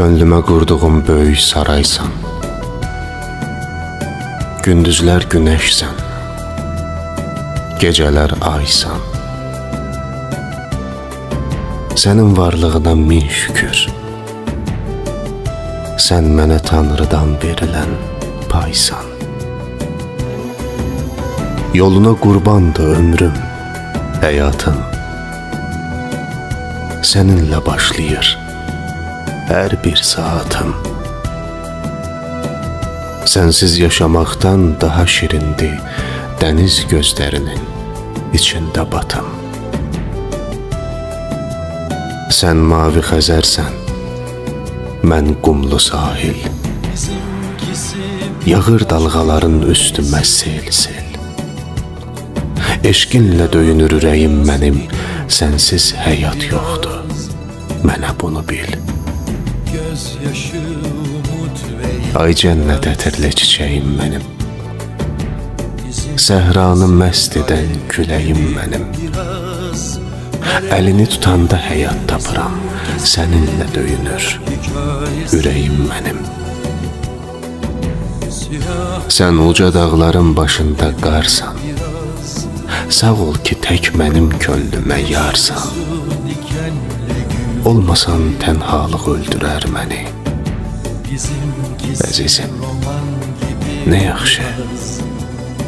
Könlümə qurduğum böyük saraysan. Gündüzlər günəşsən. Gecələr aysan. Sənin varlığına min şükür. Sən mənə Tanrıdan verilən paysan. Yoluna qurbandı ömrüm, həyatım. Səninlə başlayır hər bir saatım. Sənsiz yaşamaqdan daha şirindi dəniz gözlərinin içində batım. Sən mavi xəzərsən, mən qumlu sahil. Yağır dalğaların üstümə sel-sel. Eşqinlə döyünür ürəyim mənim, sənsiz həyat yoxdur. Mənə bunu bil. Ay cənnət ətirli çiçəyim mənim. Səhranı məst edən küləyim mənim. Əlini tutanda həyat tapıram. Səninlə döyünür ürəyim mənim. Sən uca dağların başında qarsan. Sağ ol ki tək mənim könlümə yarsan. Olmasan tənhalıq öldürər məni. Əzizim, nə yaxşı,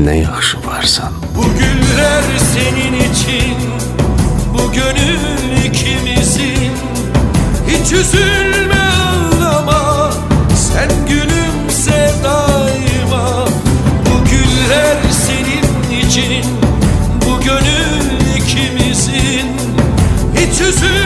nə yaxşı varsan. Bu güller senin için Bu gönül ikimizin. Hiç üzülme ağlama Sen gülümse daima Bu güller senin için Bu gönül ikimizin. Hiç üzülme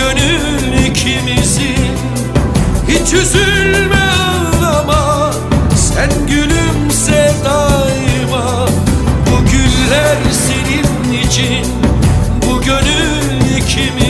gönül ikimizin Hiç üzülme ağlama Sen gülümse daima. Bu güller senin için Bu gönül ikimizin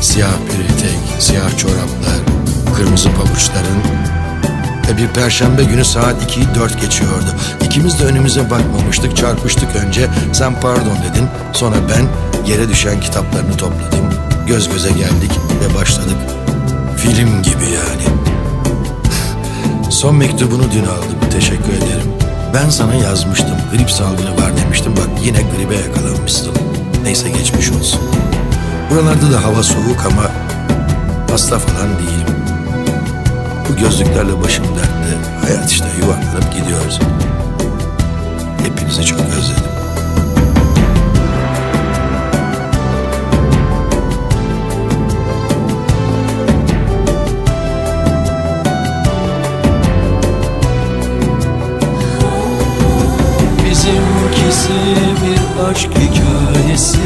siyah bir etek, siyah çoraplar, kırmızı pabuçların ve bir perşembe günü saat 2'yi 4 geçiyordu. İkimiz de önümüze bakmamıştık, çarpıştık önce. Sen pardon dedin, sonra ben yere düşen kitaplarını topladım. Göz göze geldik ve başladık. Film gibi yani. Son mektubunu dün aldım, teşekkür ederim. Ben sana yazmıştım, grip salgını var demiştim. Bak yine gribe yakalanmışsın. Neyse geçmiş olsun. Buralarda da hava soğuk ama hasta falan değilim. Bu gözlüklerle başım dertte. Hayat işte yuvarlanıp gidiyoruz. Hepinizi çok özledim. Bizimkisi bir aşk hikayesi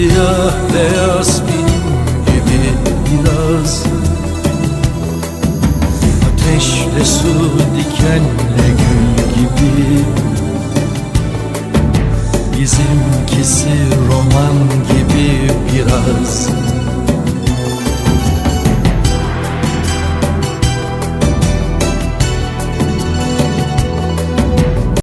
Siyah beyaz benim gibi biraz. Ateşle su dikenle gül gibi. Bizimkisi roman gibi biraz